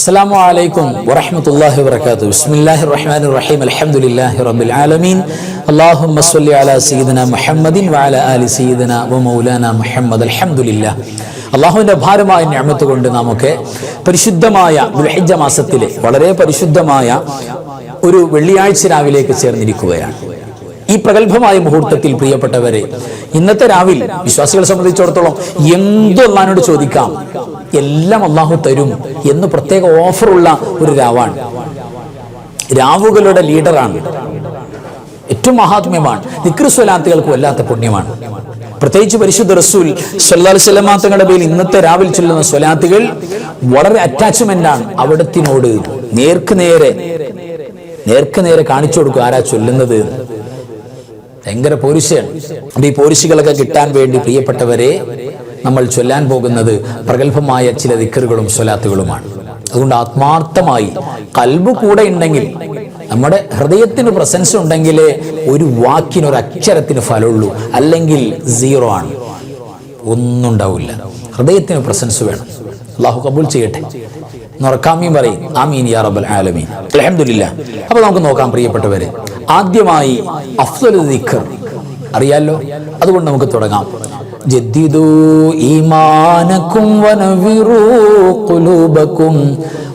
السلام عليكم ورحمة الله وبركاته بسم الله الرحمن الرحيم الحمد لله رب العالمين اللهم صل على سيدنا محمد وعلى آل سيدنا ومولانا محمد الحمد لله അള്ളാഹുവിൻ്റെ ഭാരമായ ഞാമത്ത് കൊണ്ട് നമുക്ക് പരിശുദ്ധമായ ദുൽഹിജ്ജ മാസത്തിലെ വളരെ പരിശുദ്ധമായ ഒരു വെള്ളിയാഴ്ച രാവിലേക്ക് ചേർന്നിരിക്കുകയാണ് ഈ പ്രഗത്ഭമായ മുഹൂർത്തത്തിൽ പ്രിയപ്പെട്ടവരെ ഇന്നത്തെ രാവിലെ വിശ്വാസികളെ സംബന്ധിച്ചിടത്തോളം എന്തും അള്ളഹാനോട് ചോദിക്കാം? എല്ലാം അള്ളാഹു തരും എന്ന് പ്രത്യേക ഓഫറുള്ള ഒരു രാവാണ്. രാവുകളുടെ ലീഡറാണ്. ഏറ്റവും മഹാത്മ്യമാണ്. നിക്രസ്വലാത്തുകൾക്ക് വല്ലാത്ത പുണ്യമാണ്. പ്രത്യേകിച്ച് പരിശുദ്ധ റസൂൽ സല്ലാ സ്വലമാ തങ്ങളുടെ പേരിൽ ഇന്നത്തെ രാവിലെ ചൊല്ലുന്ന സ്വലാത്തുകൾ വളരെ അറ്റാച്ച്മെന്റ് ആണ്. അവിടത്തിനോട് നേർക്കുനേരെ നേർക്ക് നേരെ കാണിച്ചു കൊടുക്കും ആരാ ചൊല്ലുന്നത് ഭയങ്കര പോരിശയാണ് അപ്പൊ ഈ പോരിശികളൊക്കെ കിട്ടാൻ വേണ്ടി പ്രിയപ്പെട്ടവരെ നമ്മൾ ചൊല്ലാൻ പോകുന്നത് പ്രഗത്ഭമായ ചില ദിക്കറുകളും സ്വലാത്തുകളുമാണ്. അതുകൊണ്ട് ആത്മാർത്ഥമായി കൽബ് കൂടെ ഉണ്ടെങ്കിൽ നമ്മുടെ ഹൃദയത്തിന് പ്രസൻസ് ഉണ്ടെങ്കിലേ ഒരു വാക്കിന് ഒരു അക്ഷരത്തിന് ഫലമുള്ളൂ. അല്ലെങ്കിൽ സീറോ ആണ്. ഒന്നും ഉണ്ടാവില്ല. ഹൃദയത്തിന് പ്രസൻസ് വേണം. അള്ളാഹു കബൂൽ ചെയ്യട്ടെ. നൊറക്കാമീൻ പറയും ആമീൻ യാ റബ്ബൽ ആലമീൻ അൽഹംദുലില്ലാ അപ്പൊ നമുക്ക് നോക്കാം പ്രിയപ്പെട്ടവരെ ആദ്യമായി അഫ്ദൽ ദിക്ർ അറിയാലോ അതുകൊണ്ട് നമുക്ക് തുടങ്ങാം جددوا إيمانكم ونوّروا قلوبكم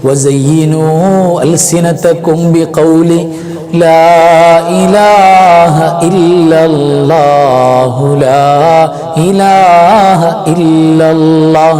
وزينوا ألسنتكم بقول لا إله إلا الله لا إله إلا الله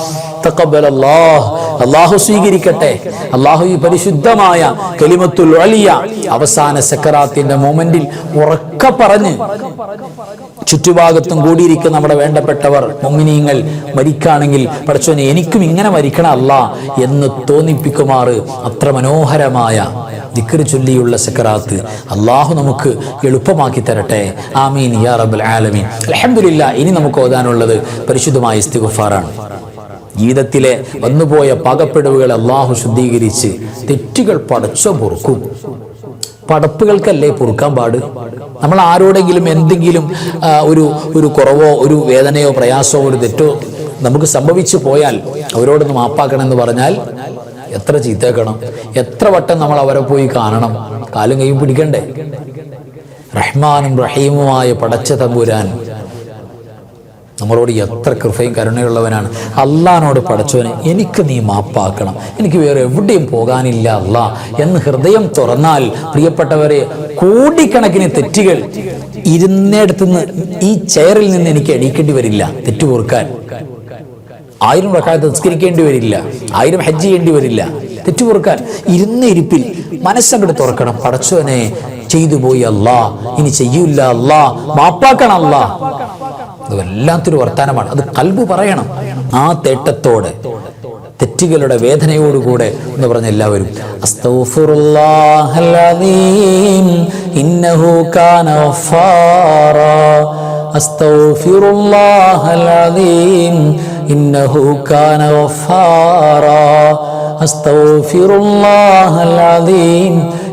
അള്ളാഹു സ്വീകരിക്കട്ടെ. അള്ളാഹു ഈ പരിശുദ്ധമായ കലിമത്തുൽ അലിയ അവസാന സക്കറാത്തിന്റെ മൊമെന്റിൽ ഉറക്ക പറഞ്ഞ് ചുറ്റുഭാഗത്തും കൂടിയിരിക്കുന്ന നമ്മുടെ വേണ്ടപ്പെട്ടവർ മുങ്ങിനീങ്ങൾ മരിക്കുകയാണെങ്കിൽ പഠിച്ചോനെ എനിക്കും ഇങ്ങനെ മരിക്കണം അല്ല എന്ന് തോന്നിപ്പിക്കുമാറ് അത്ര മനോഹരമായ ദിക്കറ് ചൊല്ലിയുള്ള സക്കറാത്ത് അള്ളാഹു നമുക്ക് എളുപ്പമാക്കി തരട്ടെ. ആമീൻ യാ ആലമീൻ. അൽഹംദുലില്ലാ ഇനി നമുക്ക് ഓതാനുള്ളത് പരിശുദ്ധമായ ഇസ്തിഗഫാറാണ്. ജീവിതത്തിലെ വന്നുപോയ പകപ്പിടവുകൾ അള്ളാഹു ശുദ്ധീകരിച്ച് തെറ്റുകൾ പടച്ച പൊറുക്കും. പടപ്പുകൾക്കല്ലേ പൊറുക്കാൻ പാട്? നമ്മൾ ആരോടെങ്കിലും എന്തെങ്കിലും ഒരു ഒരു കുറവോ ഒരു വേദനയോ പ്രയാസമോ ഒരു തെറ്റോ നമുക്ക് സംഭവിച്ചു പോയാൽ അവരോടൊന്ന് മാപ്പാക്കണം എന്ന് പറഞ്ഞാൽ എത്ര ചീത്തേക്കണം. എത്ര വട്ടം നമ്മൾ അവരെ പോയി കാണണം. കാലും കൈയും പിടിക്കണ്ടേ? റഹ്മാനും റഹീമുമായ പടച്ച തമ്പുരാൻ നമ്മളോട് എത്ര കൃപയും കരുണയുള്ളവനാണ്. അള്ളഹാനോട് പടച്ചവനെ എനിക്ക് നീ മാപ്പാക്കണം. എനിക്ക് വേറെ എവിടെയും പോകാനില്ല അല്ല എന്ന് ഹൃദയം തുറന്നാൽ പ്രിയപ്പെട്ടവരെ കോടിക്കണക്കിന് തെറ്റുകൾ ഇരുന്നിടത്തുനിന്ന് ഈ ചെയറിൽ നിന്ന് എനിക്ക് എണീക്കേണ്ടി വരില്ല തെറ്റു ആയിരം റക്കായത്ത് നിസ്കരിക്കേണ്ടി വരില്ല ആയിരം ഹജ്ജ് ചെയ്യേണ്ടി വരില്ല തെറ്റു പൊറുക്കാൻ ഇരുന്ന ഇരിപ്പിൽ മനസ്സങ്ങോട്ട് തുറക്കണം. പടച്ചവനെ ചെയ്തു പോയി അല്ലാ ഇനി ചെയ്യൂല അല്ലാ മാപ്പാക്കണം അല്ലാ അത് വർത്താനമാണ്. അത് കൽബ് പറയണം. ആ തേട്ടത്തോടെ തെറ്റുകളുടെ വേദനയോടുകൂടെ എന്ന് പറഞ്ഞ എല്ലാവരും അസ്തഗ്ഫിറുല്ലാഹൽ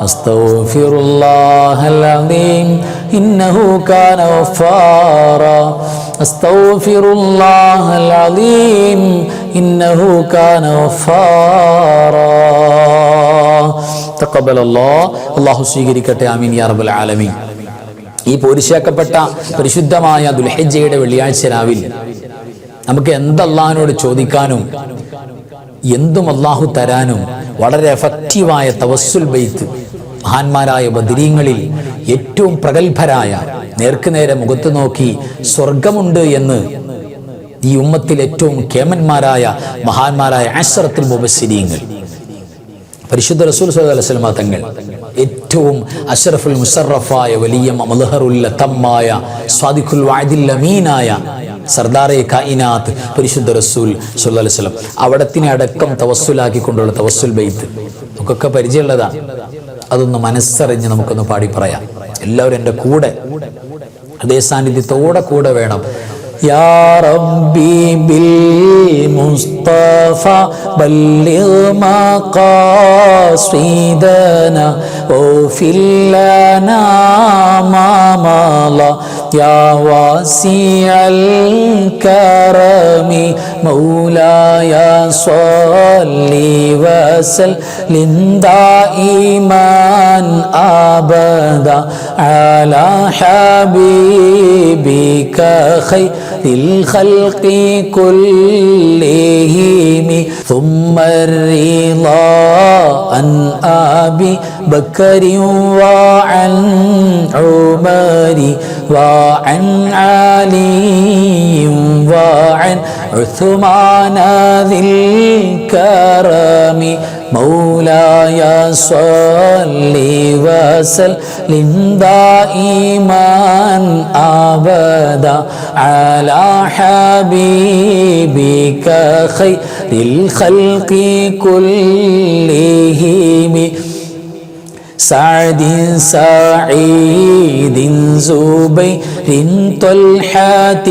أستغفر الله العظيم إنه كان غفارا أستغفر الله العظيم إنه كان غفارا تقبل الله الله സ്വീകരിക്കട്ടെ ആമീൻ യാ റബ്ബൽ ആലമീൻ ഈ പോരിശാക്കപ്പെട്ട പരിശുദ്ധമായ ദുൽഹജ്ജയുടെ വെള്ളിയാഴ്ച രാവിൽ നമുക്ക് എന്തല്ലാഹിനോട് ചോദിക്കാനും എന്തും അള്ളാഹു തരാനും വളരെ എഫക്റ്റീവായ തവസ്സുൽ ബെയ്ത്ത് മഹാന്മാരായ ബദിരീങ്ങളിൽ ഏറ്റവും പ്രഗത്ഭരായ നേർക്കുനേരെ മുഖത്ത് നോക്കി സ്വർഗമുണ്ട് എന്ന് ഈ ഉമ്മത്തിൽ ഏറ്റവും കേമന്മാരായ മഹാന്മാരായ ആശ്രത്തിൽ മുബസ്സിരീങ്ങൾ. പരിശുദ്ധ റസൂൽ വസല്ലമ തങ്ങൾ ഏറ്റവും അഷറഫുൽ മുസറഫായ വലിയ മമലഹറുല്ല തമ്മായ സ്വാദിഖുൽ വാദില്ലമീനായ സർദാറെ കായിനാത്ത് പരിശുദ്ധ റസൂൽ സുല്ലാസ്ലം അവിടത്തിനെ അടക്കം തവസ്സുലാക്കിക്കൊണ്ടുള്ള തവസ്സുൽ ബെയ്ത്ത് നമുക്കൊക്കെ പരിചയമുള്ളതാണ് അതൊന്ന് മനസ്സറിഞ്ഞ് നമുക്കൊന്ന് പാടി പറയാം എല്ലാവരും എൻ്റെ കൂടെ അതേ സാന്നിധ്യത്തോടെ കൂടെ വേണം يا ربي بالمصطفى بلغ مقاصدنا واغفر لنا ما مضى يا واسع الكرم مولاي صل وسلم دائما ابدا على حبيبك خير الخلق كلهم. ثم الرضا عن أبي بكر وعن عمر وعن علي وعن عثمان ذي الكرم. مولاي صل وسلم دائما ابدا على حبيبك خير الخلق كلهم. سعد سعيد زبير طلحة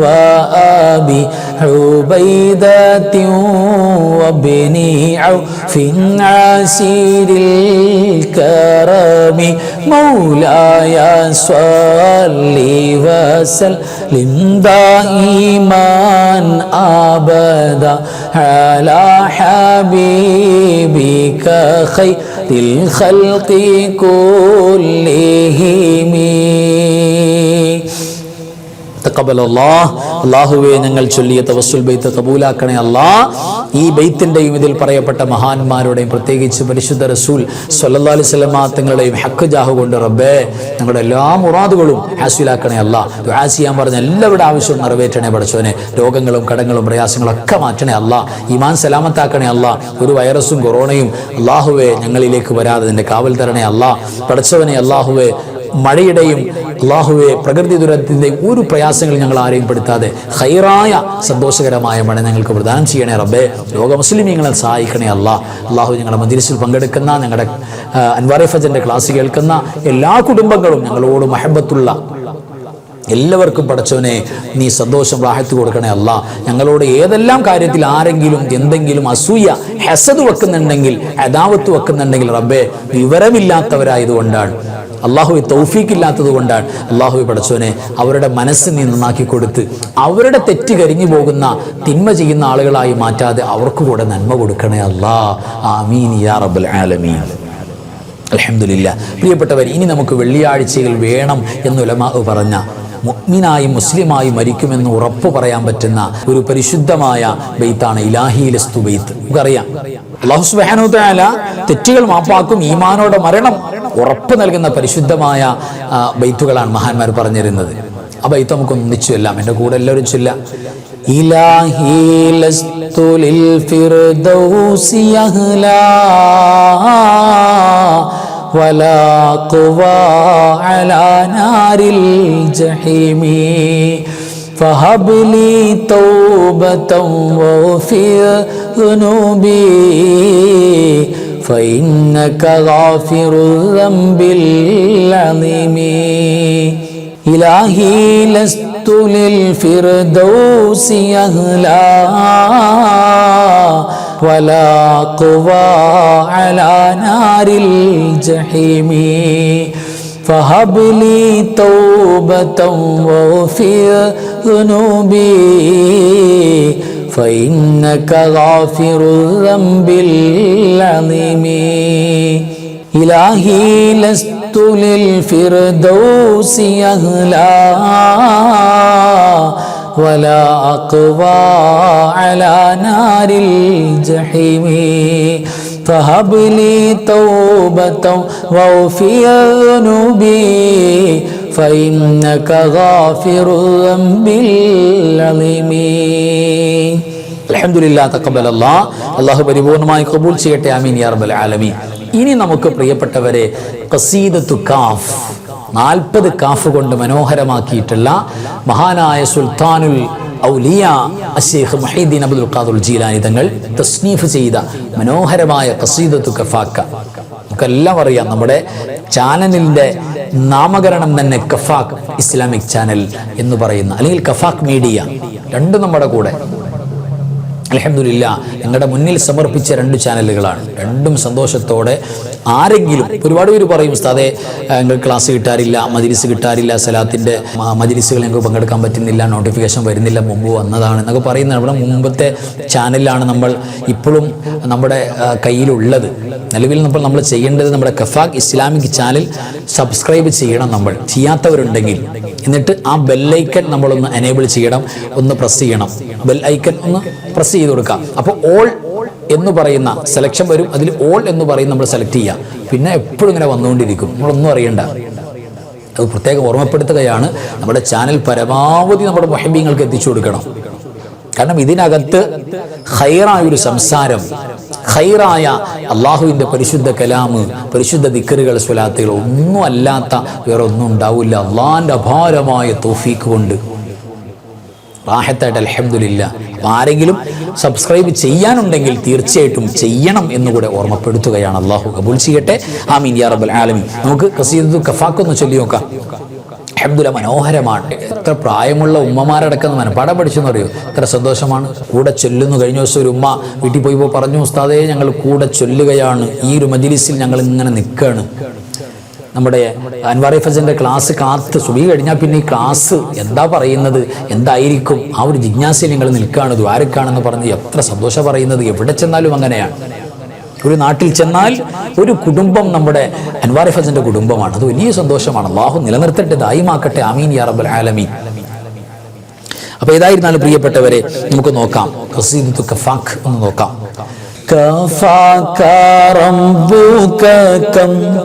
وأبي عبيدة وابن عوف عسير الكرم مولاي صل وسلم دائما أبدا على حبيبك خير. الخلق كلهم ഞങ്ങൾ ചൊല്ലിയ തവസുൽ ബൈത്ത് കബൂലാക്കണേ അല്ലാ. ഈ ബൈത്തിന്റെയും ഇതിൽ പറയപ്പെട്ട മഹാന്മാരുടെയും പ്രത്യേകിച്ച് പരിശുദ്ധ റസൂൽ സല്ലി അലൈഹി വസല്ലമ തങ്ങളുടെയും ഹക്ക് ജാഹു കൊണ്ട് റബ്ബേ ഞങ്ങളുടെ എല്ലാ മുറാദുകളും ഹാസിലാക്കണേ അല്ല. ദുആ പറഞ്ഞ എല്ലാവരുടെ ആവശ്യവും നിറവേറ്റണേ പഠിച്ചവനെ. രോഗങ്ങളും കടങ്ങളും പ്രയാസങ്ങളും ഒക്കെ മാറ്റണേ അല്ല. ഈമാൻ സലാമത്താക്കണേ അല്ല. ഒരു വൈറസും കൊറോണയും അള്ളാഹുവെ ഞങ്ങളിലേക്ക് വരാതെ നിന്റെ കാവൽ തരണേ അല്ല. പഠിച്ചവനെ അള്ളാഹുവെ മഴയുടെയും അള്ളാഹുവെ പ്രകൃതി ദുരന്തത്തിന്റെയും ഒരു പ്രയാസങ്ങൾ ഞങ്ങൾ ആരെയും പെടുത്താതെ ഹൈറായ സന്തോഷകരമായ മഴ ഞങ്ങൾക്ക് പ്രദാനം ചെയ്യണേ റബ്ബേ. ലോക മുസ്ലിമീങ്ങളെ സഹായിക്കണേ അല്ല. അള്ളാഹു ഞങ്ങളുടെ മന്ദിരസിൽ പങ്കെടുക്കുന്ന ഞങ്ങളുടെ അൻവാറെ ഫജന്റെ ക്ലാസ് കേൾക്കുന്ന എല്ലാ കുടുംബങ്ങളും ഞങ്ങളോട് മഹബത്തുള്ള എല്ലാവർക്കും പഠിച്ചവനെ നീ സന്തോഷം റാഹത്ത് കൊടുക്കണേ അല്ല. ഞങ്ങളോട് ഏതെല്ലാം കാര്യത്തിൽ ആരെങ്കിലും എന്തെങ്കിലും അസൂയ ഹെസത് വെക്കുന്നുണ്ടെങ്കിൽ അദാവത്ത് വെക്കുന്നുണ്ടെങ്കിൽ റബ്ബെ വിവരമില്ലാത്തവരായതുകൊണ്ടാണ് അള്ളാഹു തൗഫീക്കില്ലാത്തത് കൊണ്ടാണ് അള്ളാഹു പഠിച്ചവനെ അവരുടെ മനസ്സ് നീ നന്നാക്കി കൊടുത്ത് അവരുടെ തെറ്റ് കരിഞ്ഞു പോകുന്ന തിന്മ ചെയ്യുന്ന ആളുകളായി മാറ്റാതെ അവർക്ക് കൂടെ നന്മ കൊടുക്കണേ അല്ലാ ആമീൻ യാ റബ്ബൽ ആലമീൻ. അലഹമില്ല പ്രിയപ്പെട്ടവർ ഇനി നമുക്ക് വെള്ളിയാഴ്ചയിൽ വേണം എന്ന് ഉലമാവ് പറഞ്ഞ മുഗ്മിനായി മുസ്ലിമായി മരിക്കുമെന്ന് ഉറപ്പ് പറയാൻ പറ്റുന്ന ഒരു പരിശുദ്ധമായ ബെയ്ത്താണ് ഇലാഹി ലസ്തു ബെയ്ത്ത്. നമുക്കറിയാം. അള്ളാഹു സുബ്ഹാനഹു തആല തെറ്റുകൾ മാപ്പാക്കും ഈമാനോടെ മരണം ഉറപ്പ് നൽകുന്ന പരിശുദ്ധമായ ബെയ്ത്തുകളാണ് മഹാന്മാർ പറഞ്ഞിരുന്നത്. ആ ബൈത്ത് നമുക്ക് ഒന്നിച്ചു എല്ലാം എന്റെ കൂടെ എല്ലാവരും ചൊല്ല. ഇലാഹി ലിൽ ഫിർദൗസി അഹ്ലാ ولا قوى على نار الجحيم. فهب لي توبة واغفر ذنوبي فإنك غافر الذنب العظيم. إلهي لست للفردوس أهلا ولا قوى على نار الجحيم. فهب لي توبة واغفر ذنوبي فإنك غافر الذنب العظيم. إلهي لست للفردوس أهلا. ولا أقوى على نار الجحيم فهب لي توبة واغفر ذنوبي فإنك غافر الذنب العظيم അലഹമുല്ല തക്കബലല്ല അള്ളാഹു പരിപൂർണമായി കബൂൽ ചെയ്യട്ടെ അമീൻ യാ റബ്ബൽ ആലമീൻ ഇനി നമുക്ക് പ്രിയപ്പെട്ടവരെ ഖസീദത്തു കാഫ് നാൽപ്പത് കാഫ് കൊണ്ട് മനോഹരമാക്കിയിട്ടുള്ള മഹാനായ സുൽത്താനുൽ ഔലിയ അഷേഖ് മഹീദ്ദീൻ അബ്ദുൽ ഖാദുൽ ജീലാനി തങ്ങൾ തസ്നീഫ് ചെയ്ത മനോഹരമായ കസീദത്തു കഫാക്ക. നമുക്കെല്ലാം അറിയാം നമ്മുടെ ചാനലിന്റെ നാമകരണം തന്നെ കഫാക്ക് ഇസ്ലാമിക് ചാനൽ എന്ന് പറയുന്ന അല്ലെങ്കിൽ കഫാക്ക് മീഡിയ രണ്ടും നമ്മുടെ കൂടെ. അലഹമില്ല ഞങ്ങളുടെ മുന്നിൽ സമർപ്പിച്ച രണ്ട് ചാനലുകളാണ്. രണ്ടും സന്തോഷത്തോടെ ആരെങ്കിലും ഒരുപാട് പേര് പറയും ഉസ്താദെ ഞങ്ങൾക്ക് ക്ലാസ് കിട്ടാറില്ല മജിലിസ് കിട്ടാറില്ല സലാത്തിന്റെ മജിലിസുകൾ ഞങ്ങൾക്ക് പങ്കെടുക്കാൻ പറ്റുന്നില്ല നോട്ടിഫിക്കേഷൻ വരുന്നില്ല മുമ്പ് വന്നതാണ് എന്നൊക്കെ പറയുന്നത് നമ്മുടെ മുമ്പത്തെ ചാനലിലാണ് നമ്മൾ ഇപ്പോഴും നമ്മുടെ കയ്യിലുള്ളത്. നിലവിൽ നമ്മൾ നമ്മൾ ചെയ്യേണ്ടത് നമ്മുടെ കഫാഖ് ഇസ്ലാമിക് ചാനൽ സബ്സ്ക്രൈബ് ചെയ്യണം നമ്മൾ. ചെയ്യാത്തവരുണ്ടെങ്കിൽ എന്നിട്ട് ആ ബെല്ലൈക്കൻ നമ്മളൊന്ന് എനേബിൾ ചെയ്യണം ഒന്ന് പ്രസ് ചെയ്യണം. ബെൽ ഐക്കൺ ഒന്ന് പ്രസ് ചെയ്ത് കൊടുക്കാം അപ്പോൾ ഓൾ എന്ന് പറയുന്ന സെലക്ഷൻ വരും. അതിൽ ഓൾ എന്ന് പറയും നമ്മൾ സെലക്ട് ചെയ്യുക. പിന്നെ എപ്പോഴും ഇങ്ങനെ വന്നുകൊണ്ടിരിക്കും. നമ്മളൊന്നും അറിയണ്ട. അത് പ്രത്യേകം ഓർമ്മപ്പെടുത്തുകയാണ്. നമ്മുടെ ചാനൽ പരമാവധി നമ്മുടെ മഹബീങ്ങൾക്ക് എത്തിച്ചു കൊടുക്കണം. കാരണം ഇതിനകത്ത് ഹൈറായ ഒരു സംസാരം ഹൈറായ അള്ളാഹുവിന്റെ പരിശുദ്ധ കലാമ് പരിശുദ്ധ ദിക്കറുകൾ സ്വലാത്തുകൾ ഒന്നും അല്ലാത്ത വേറെ ഒന്നും ഉണ്ടാവില്ല. അള്ളാഹിന്റെ അപാരമായ തോഫീക്ക് കൊണ്ട് റാഹത്തായിട്ട് അലഹമില്ല അപ്പം ആരെങ്കിലും സബ്സ്ക്രൈബ് ചെയ്യാനുണ്ടെങ്കിൽ തീർച്ചയായിട്ടും ചെയ്യണം എന്നുകൂടെ ഓർമ്മപ്പെടുത്തുകയാണ്. അള്ളാഹു കബൂൽ ചെയ്യട്ടെ. ആമീൻ യാ റബ്ബൽ ആലമീൻ. നമുക്ക് കസീദു കഫാക്കൊന്ന് ചൊല്ലി നോക്കാം. അഹമ്മദില്ല മനോഹരമാണ്. എത്ര പ്രായമുള്ള ഉമ്മമാരടക്കം മനപ്പാടം പഠിച്ചെന്ന് അറിയോ എത്ര സന്തോഷമാണ്. കൂടെ ചൊല്ലുന്നു. കഴിഞ്ഞ ദിവസം ഒരു ഉമ്മ വീട്ടിൽ പോയി പറഞ്ഞു ഉസ്താദേ ഞങ്ങൾ കൂടെ ചൊല്ലുകയാണ്. ഈ ഒരു മജിലിസിൽ ഞങ്ങൾ ഇങ്ങനെ നിൽക്കുകയാണ്. നമ്മുടെ അൻവാറിഫിന്റെ ക്ലാസ് കാത്ത് സുബി കഴിഞ്ഞാൽ പിന്നെ ഈ ക്ലാസ് എന്താ പറയുന്നത്? എന്തായിരിക്കും? ആ ഒരു ജിജ്ഞാസയിൽ നിങ്ങൾ നിൽക്കുകയാണ്. ദ്വാരക്കാണെന്ന് പറഞ്ഞ് എത്ര സന്തോഷം പറയുന്നത്? എവിടെ ചെന്നാലും അങ്ങനെയാണ്. ഒരു നാട്ടിൽ ചെന്നാൽ ഒരു കുടുംബം നമ്മുടെ അൻവാറിഫിന്റെ കുടുംബമാണ്. അത് വലിയ സന്തോഷമാണ്. അള്ളാഹു നിലനിർത്തട്ടെ ദായിമാക്കട്ടെ. അമീൻ യാ റബ്ബൽ ആലമീൻ. അപ്പോൾ ഏതായിരുന്നാലും പ്രിയപ്പെട്ടവരെ നമുക്ക് നോക്കാം. ഒന്ന് നോക്കാം. റബ്ബുക കം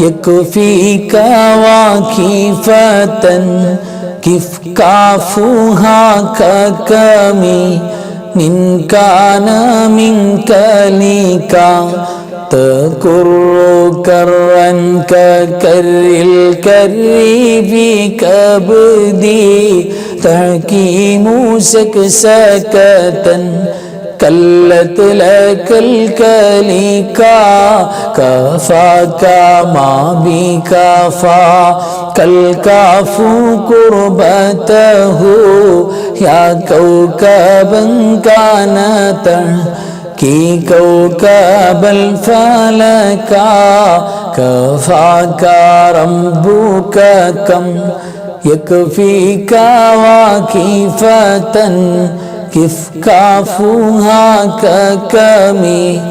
يكفيك واكفة كف كافها ككمي من كان منك لك تكر كرا ككر الكر في كبدي تحكيم سكسكة کلت لکل کلی کا، کفا کا ماں بھی کافا کل کا فو قربت ہو یا کو کبن کا نتر کی کو کبل فل کا کفا کا رمبو کا کم یکفی کا واقفی فتن كف كافها ككمي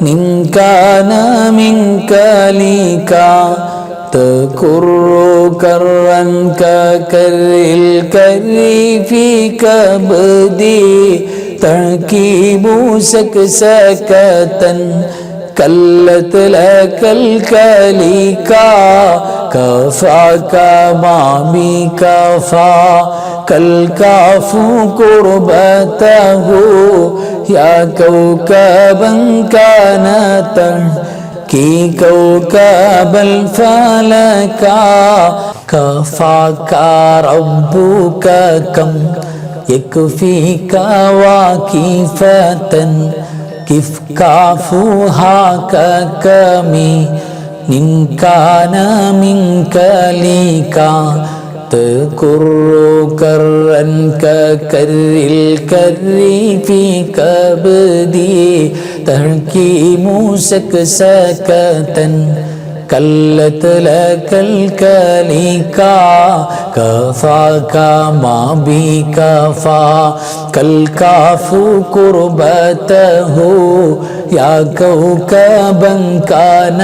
من كان منك ليكا تكر كرا ككر الكر في كبدي تركيب سكسكة كلت لك الكليكا كفاك ما كالكاف كربته يا كوكبا كانت كي كوكب الفلكا كفاك ربك كم يكفيك واكفة كف كافها ككمي إن كان منك ليكا تكر كرا ككر الكر في كبدي تركيم سكسكة كلت لك الكليكا كفاك ما بكفا كالكاف كربته يا كوكبا كان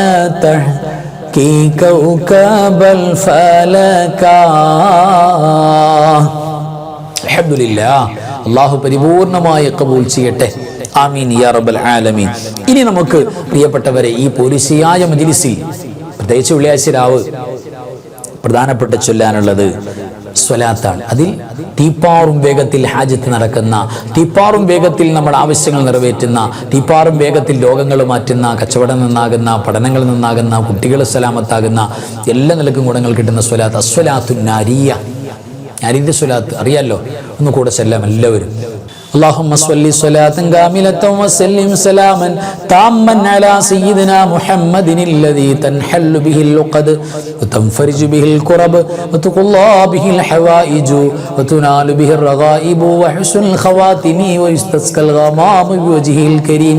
تحكي كوكب الفلكا അൽഹംദുലില്ലാ അള്ളാഹു പരിപൂർണമായി കബൂൽ ചെയ്യട്ടെ ആമീൻ യാ റബ്ബൽ ആലമീൻ ഇനി നമുക്ക് പ്രിയപ്പെട്ടവരെ ഈ പോലീസിയായ മജിലിസിൽ പ്രത്യേകിച്ച് വെള്ളിയാഴ്ച രാവ് പ്രധാനപ്പെട്ട ചൊല്ലാനുള്ളത് സ്വലാത്താണ്. അതിൽ തീപ്പാറും വേഗത്തിൽ ഹാജത്ത് നടക്കുന്ന തീപ്പാറും വേഗത്തിൽ നമ്മുടെ ആവശ്യങ്ങൾ നിറവേറ്റുന്ന തീപ്പാറും വേഗത്തിൽ രോഗങ്ങൾ മാറ്റുന്ന കച്ചവടം നിന്നാകുന്ന പഠനങ്ങൾ നിന്നാകുന്ന കുട്ടികൾ സലാമത്താകുന്ന എല്ലാ നിലക്കും ഗുണങ്ങൾ കിട്ടുന്ന സ്വലാത്ത് അസ്വലാത്തു നാരിയ. നാരിന്റെ സ്വലാത്ത് ഒന്ന് കൂടെ ചെല്ലാം എല്ലാവരും. اللهم صل صلاة كاملة وسلم سلاما تاما على سيدنا محمد الذي تنحل به اللقد وتنفرج به الكرب وتقضى به الحوائج وتنال به الرغائب وحسن الخواتم ويستسقى الغمام بوجهه الكريم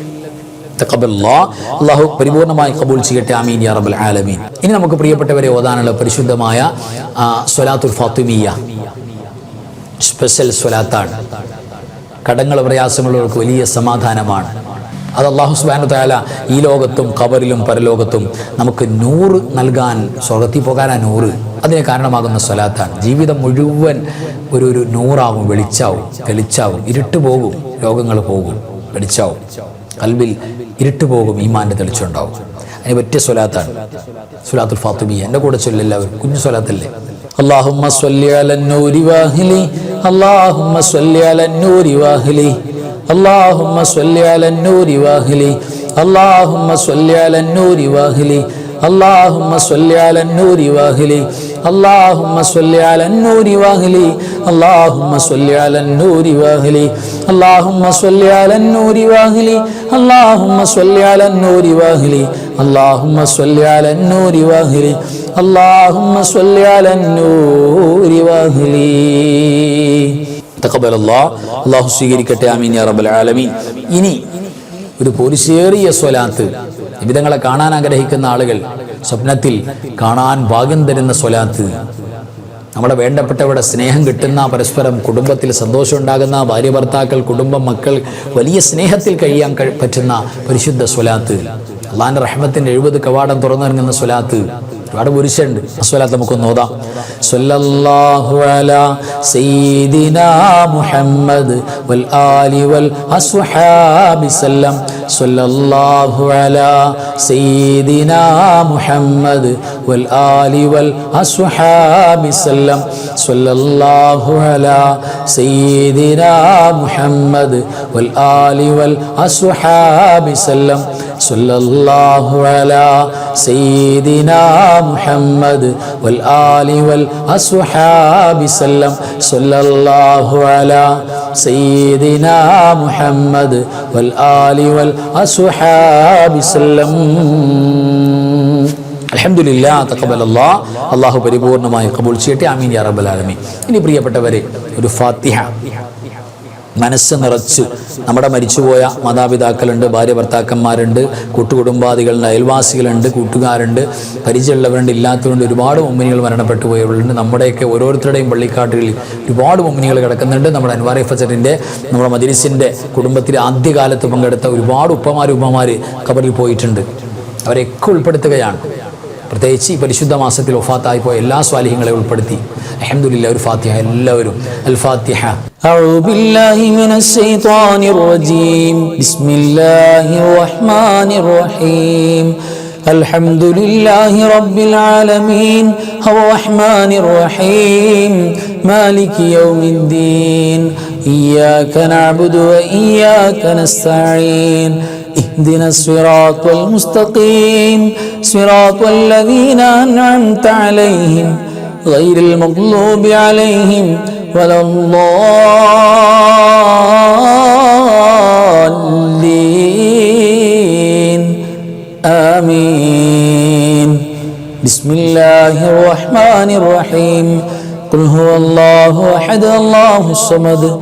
അള്ളാഹു പരിപൂർണമായി കബൂൽ ചെയ്യട്ടെ. ആമീൻ യാ റബ്ബൽ ആലമീൻ. ഇനി നമുക്ക് പ്രിയപ്പെട്ടവരെ ഓതാനുള്ള പരിശുദ്ധമായ സ്വലാത്തുൽ ഫാത്തിമിയ സ്പെഷ്യൽ സ്വലാത്താണ്. കടങ്ങൾ പ്രയാസമുള്ളവർക്ക് വലിയ സമാധാനമാണ്. അത് അള്ളാഹു സുബാനു താല ഈ ലോകത്തും കബറിലും പരലോകത്തും നമുക്ക് നൂറ് നൽകാൻ സ്വർഗത്തിൽ പോകാനാ നൂറ്. അതിന് കാരണമാകുന്ന സ്വലാത്താണ്. ജീവിതം മുഴുവൻ ഒരു ഒരു നൂറാവും വെളിച്ചാവും തെളിച്ചാവും ഇരുട്ട് പോകും രോഗങ്ങൾ പോകും വെളിച്ചാവും കൽബിൽ ഇരുട്ട് പോകും ഈമാന്റെ തെളിച്ചുണ്ടാവും അതിന് പറ്റിയ സ്വലാത്താണ്. സ്വലാത്തുൽ ഫാത്തിമിയ എന്റെ കൂടെ ചൊല്ല കുഞ്ഞു സ്വലാത്തല്ലേ? അള്ളാഹുമ്മ സ്വല്ലിയാലൂരി വാഹിലി. അള്ളാഹുമ്മ സ്വല്ലിയാലൂരി വാഹിലി. അള്ളാഹുമ്മ സ്വല്ലിയാലൂരി വാഹിലി. അള്ളാഹുമ്മ സ്വല്ലിയാലൂരി വാഹിലി. അള്ളാഹുമ്മ സ്വല്ലിയാലൂരി വാഹിലി. اللهم صل على النور واهلي اللهم صل على النور واهلي اللهم صل على النور واهلي اللهم صل على النور واهلي اللهم صل على النور واهلي اللهم صل على النور واهلي تقبل الله الله സ്വീകരിക്കട്ടെ ആമീൻ യാ റബ്ബൽ ആലമീൻ ഇനി ഒരു പോലീസേറിയ സ്വലാത്ത് വിധങ്ങളെ കാണാൻ ആഗ്രഹിക്കുന്ന ആളുകൾ സ്വപ്നത്തിൽ കാണാൻ ഭാഗ്യം തരുന്ന സ്വലാത്ത്. നമ്മുടെ വേണ്ടപ്പെട്ടവരുടെ സ്നേഹം കിട്ടുന്ന പരസ്പരം കുടുംബത്തിൽ സന്തോഷം ഉണ്ടാകുന്ന ഭാര്യ ഭർത്താക്കൾ കുടുംബം മക്കൾ വലിയ സ്നേഹത്തിൽ കഴിയാൻ പറ്റുന്ന പരിശുദ്ധ സ്വലാത്ത്. അള്ളാന്റെ റഹ്മത്തിന്റെ എഴുപത് കവാടം തുറന്നിറങ്ങുന്ന സ്വലാത്ത്. ഒരുപാട് പുരുഷുണ്ട് ആ സ്വലാത്ത് നമുക്കൊന്ന് ഓതാം. സ്വല്ലല്ലാഹു അലാ സയ്യിദിനാ മുഹമ്മദ് വൽ ആലി വൽ അസ്ഹാബി സല്ലം. സല്ലല്ലാഹു അലാ സയ്യിദിനാ മുഹമ്മദ് വൽ ആലി വൽ അസ്ഹാബി സല്ലം. സല്ലല്ലാഹു അലാ സയ്യിദിനാ മുഹമ്മദ് വൽ ആലി വൽ അസ്ഹാബി സല്ലം. صلى الله على سيدنا محمد والآل والأصحاب سلم صلى الله على سيدنا محمد والآل والأصحاب سلم അലഹമില്ല തക്കബലല്ലാ അള്ളാഹു പരിപൂർണമായി കബൂൾ ചെയ്യട്ടെ ആമീൻ യാ റബ്ബൽ ആലമീൻ ഇനി പ്രിയപ്പെട്ടവരെ ഒരു ഫാത്തിഹ മനസ്സ് നിറച്ചു. നമ്മുടെ മരിച്ചുപോയ മാതാപിതാക്കളുണ്ട് ഭാര്യ ഭർത്താക്കന്മാരുണ്ട് കൂട്ടുകുടുംബാദികളുണ്ട് അയൽവാസികളുണ്ട് കൂട്ടുകാരുണ്ട് പരിചയമുള്ളവരുണ്ട് ഇല്ലാത്തവരുണ്ട് ഒരുപാട് മുമ്മിനികൾ മരണപ്പെട്ടു പോയവരുണ്ട്. നമ്മുടെയൊക്കെ ഓരോരുത്തരുടെയും പള്ളിക്കാട്ടുകളിൽ ഒരുപാട് മുമ്മിനികൾ കിടക്കുന്നുണ്ട്. നമ്മുടെ അൻവാർ ഫസറിന്റെ നമ്മുടെ മദിരിസിന്റെ കുടുംബത്തിൽ ആദ്യകാലത്ത് പങ്കെടുത്ത ഒരുപാട് ഉപ്പമാർ ഉപ്പമാർ കബറിൽ പോയിട്ടുണ്ട്. അവരെയൊക്കെ ഉൾപ്പെടുത്തുകയാണ്. പ്രത്യേകിച്ച് ഈ പരിശുദ്ധ മാസത്തിൽ ഒഫാത്തായി പോയ എല്ലാ സ്വാലിഹ്യങ്ങളെ ഉൾപ്പെടുത്തി അഹമ്മദില്ല ഒരു ഫാത്തിഹ എല്ലാവരും അൽ ഫാത്തിഹ أعوذ بالله من الشيطان الرجيم بسم الله الرحمن الرحيم الحمد لله رب العالمين الرحمن الرحيم مالك يوم الدين إياك نعبد وإياك نستعين اهدنا الصراط المستقيم. صراط الذين أنعمت عليهم غير المغلوب عليهم ولا الضالين. آمين. بسم الله الرحمن الرحيم. قل هو الله أحد الله الصمد.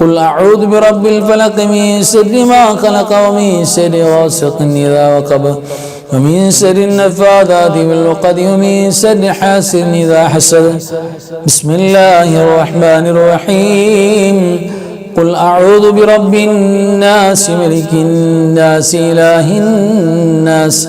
قل أعوذ برب الفلق من شر ما خلق ومن شر غاسق إذا وقب ومن شر النفاذات بالعقد ومن شر حاسد إذا حسد. بسم الله الرحمن الرحيم. قل أعوذ برب الناس ملك الناس إله الناس.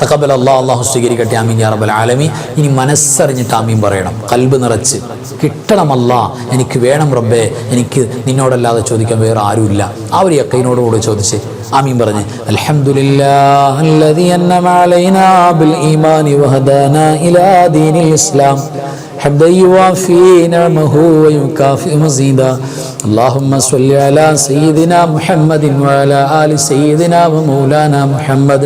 തക്കബൽ അള്ളാഹ് അള്ളാഹു സ്വീകരിക്കട്ടെ ആമീൻ യാ റബ്ബൽ ആലമീൻ ഇനി മനസ്സറിഞ്ഞിട്ട് ആമീൻ പറയണം കൽബ് നിറച്ച് കിട്ടണമല്ല എനിക്ക് വേണം റബ്ബേ എനിക്ക് നിന്നോടല്ലാതെ ചോദിക്കാൻ വേറെ ആരുമില്ല ആ ഒരു യക്കൈനോടുകൂടെ ചോദിച്ച് ആമീൻ പറഞ്ഞ് അൽഹംദുലില്ലാഹ് അല്ലദീ അന്നമ അലൈനാ ബിൽ ഈമാനി വഹദാനാ ഇലാ ദീനിൽ ഇസ്ലാം حمدا يوافي نعمه ويكافئ مزيدا اللهم صل على سيدنا محمد وعلى آل سيدنا ومولانا محمد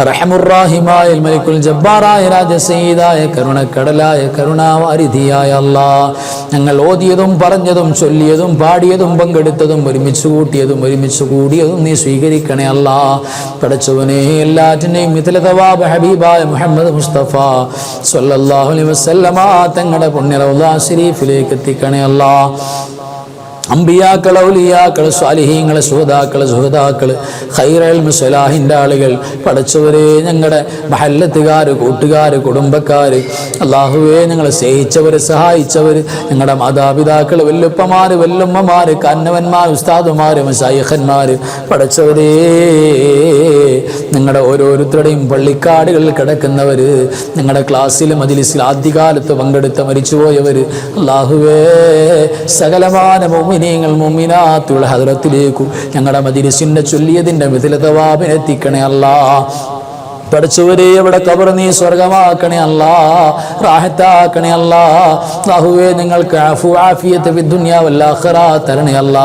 റഹമുറാഹിമായ മലിക്കുൽ ജബ്ബാറായ രാജസീതായ കരുണക്കടലായ കരുണാവാരിധിയായ അല്ലാ ഞങ്ങൾ ഓതിയതും പറഞ്ഞതും ചൊല്ലിയതും പാടിയതും പങ്കെടുത്തതും ഒരുമിച്ച് കൂട്ടിയതും ഒരുമിച്ച് കൂടിയതും നീ സ്വീകരിക്കണേ അല്ലാ പടച്ചവനെ എല്ലാറ്റിനെയും മിഥിലതവാബ് ഹബീബായ മുഹമ്മദ് മുസ്തഫ സല്ലല്ലാഹു അലൈഹി വസല്ലമ തങ്ങളുടെ പുണ്യറൗദ ശരീഫിലേക്ക് എത്തിക്കണേ അല്ലാ അമ്പിയാക്കൾ ഔലിയാക്കൾ സ്വാലിഹീങ്ങൾ സുഹതാക്കൾ ഖൈറൽ മുസലാഹിന്റെ ആളുകൾ പഠിച്ചവരെ ഞങ്ങളുടെ മഹല്ലത്തുകാർ കൂട്ടുകാർ കുടുംബക്കാർ അള്ളാഹുവെ ഞങ്ങളെ സ്നേഹിച്ചവർ സഹായിച്ചവർ ഞങ്ങളുടെ മാതാപിതാക്കൾ വല്ലുപ്പമാർ വല്ലുമ്മമാർ കന്നവന്മാർ ഉസ്താദുമാർ മസായിഖന്മാർ പഠിച്ചവരേ നിങ്ങളുടെ ഓരോരുത്തരുടെയും പള്ളിക്കാടുകളിൽ കിടക്കുന്നവർ നിങ്ങളുടെ ക്ലാസ്സിലും മജിലിസിൽ ആദ്യകാലത്ത് പങ്കെടുത്ത മരിച്ചുപോയവർ അള്ളാഹുവേ സകലമാന മോമിനീങ്ങൾ മോമിനാത്തുള്ള ഹദ്രത്തിലേക്കു. ഞങ്ങളുടെ മജിലിസിന്റെ ചൊല്ലിയതിന്റെ മിഥിലതവാബിനെത്തിക്കണേ അല്ലാ പഠിച്ചവരെ ഇവിടെ കബർ നീ സ്വർഗമാക്കണേ അല്ല റാഹത്താക്കണേ അല്ല. അല്ലാഹുവേ നിങ്ങൾക്ക് ആഫു ആഫിയത്ത് തരണേ അല്ല.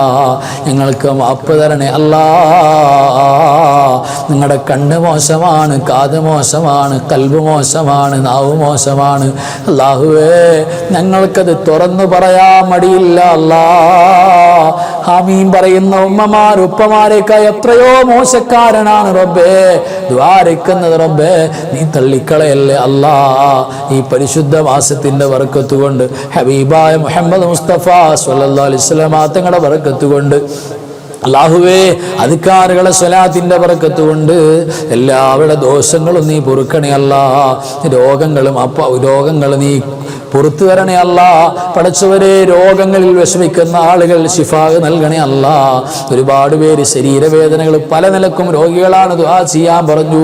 നിങ്ങൾക്ക് മാപ്പ് തരണേ അല്ല. നിങ്ങളുടെ കണ്ണ് മോശമാണ് കാത് മോശമാണ് കൽബ് മോശമാണ് നാവ് മോശമാണ്. അല്ലാഹുവേ ഞങ്ങൾക്കത് തുറന്നു പറയാൻ മടിയില്ല അല്ലാ. ഹാമീൻ പറയുന്ന ഉമ്മമാർ ഉപ്പമാരേക്കാൾ എത്രയോ മോശക്കാരനാണ് റബ്ബേ. ദ്വാരക്കുന്നത് റബ്ബേ നീ തള്ളിക്കളയല്ലേ അല്ലാ. ഈ പരിശുദ്ധ മാസത്തിന്റെ വറക്കത്തുകൊണ്ട് ഹബീബായ മുഹമ്മദ് മുസ്തഫ സല്ലല്ലാഹു അലൈഹി വസല്ലം തങ്ങളുടെ വർക്കത്ത് കൊണ്ട് അള്ളാഹുവേ അധികാരികളെ സ്വലാത്തിന്റെ പറക്കത്ത് കൊണ്ട് എല്ലാവരുടെ ദോഷങ്ങളും നീ പൊറുക്കണേ അല്ല. രോഗങ്ങളും അപ്പ രോഗങ്ങൾ നീ പുറത്തു വരണേ അല്ല. പഠിച്ചവരെ രോഗങ്ങളിൽ വിഷമിക്കുന്ന ആളുകൾ ശിഫാഗ് നൽകണേ അല്ല. ഒരുപാട് പേര് ശരീരവേദനകൾ പല നിലക്കും രോഗികളാണ് ദുആ ചെയ്യാൻ പറഞ്ഞു.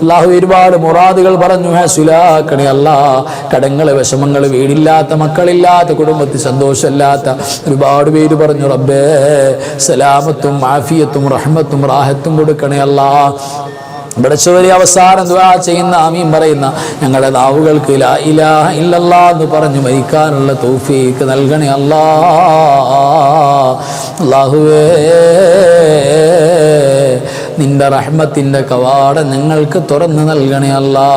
അല്ലാഹു ഒരുപാട് മുറാദുകൾ പറഞ്ഞു ഹസുലാക്കണേ അല്ല. കടങ്ങൾ വിഷമങ്ങൾ വീടില്ലാത്ത മക്കളില്ലാത്ത കുടുംബത്തിൽ സന്തോഷമില്ലാത്ത ഒരുപാട് പേര് പറഞ്ഞു റബ്ബേ സലാമത്തും ആഫിയത്തും റഹ്മത്തും റാഹത്തും കൊടുക്കണേ അല്ല. പഠിച്ചവരെ അവസാനം ദുആ ചെയ്യുന്ന ആമീൻ പറയുന്ന ഞങ്ങളുടെ നാവുകൾക്ക് ലാ ഇലാഹ ഇല്ലല്ലാ എന്ന് പറഞ്ഞു മരിക്കാനുള്ള തൗഫീക്ക് നൽകണേ അല്ലാ അല്ലാഹുവേ. നിന്റെ റഹ്മത്തിന്റെ കവാടം നിങ്ങൾക്ക് തുറന്നു നൽകണേ അല്ലാ.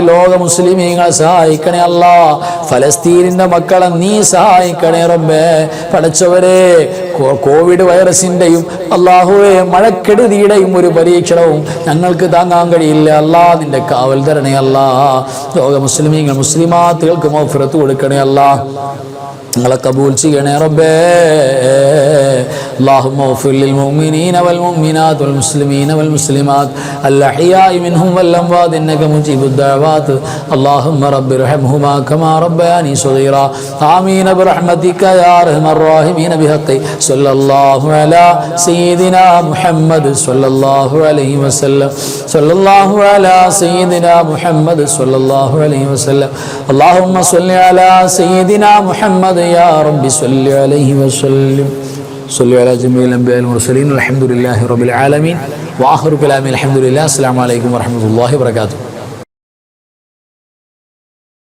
ലോക മുസ്ലിമീങ്ങളെ സഹായിക്കണേ അല്ലാ. ഫലസ്തീനിന്റെ മക്കളെ നീ സഹായിക്കണേ റബ്ബേ. പഠിച്ചവരെ കോ- കോവിഡ് വൈറസിന്റെയും അള്ളാഹുവെ മഴക്കെടുതിയുടെയും ഒരു പരീക്ഷണവും ഞങ്ങൾക്ക് താങ്ങാൻ കഴിയില്ല അല്ലാ. നിന്റെ കാവൽ തരണേ അല്ലാ. ലോക മുസ്ലിമീങ്ങൾ മുസ്ലിമാത്തുകൾക്ക് മൗഫിറത്ത് കൊടുക്കണേ അല്ലാ. നിങ്ങളെ കബൂൽ ചെയ്യണേ റബ്ബേ اللهم اغفر للمؤمنين والمؤمنات والمسلمين والمسلمات الأحياء منهم والأموات إنك مجيب الدعوات اللهم رب ارحمهما كما ربياني صغيرا آمين برحمتك يا أرحم الراحمين بحق صلى الله على سيدنا محمد صلى الله عليه وسلم صلى الله على سيدنا محمد صلى الله عليه وسلم اللهم صل على سيدنا محمد يا رب صل عليه وسلم. صلوا على جميع الأنبياء المرسلين الحمد لله رب العالمين. وآخر كلامي الحمد لله. السلام عليكم ورحمة الله وبركاته.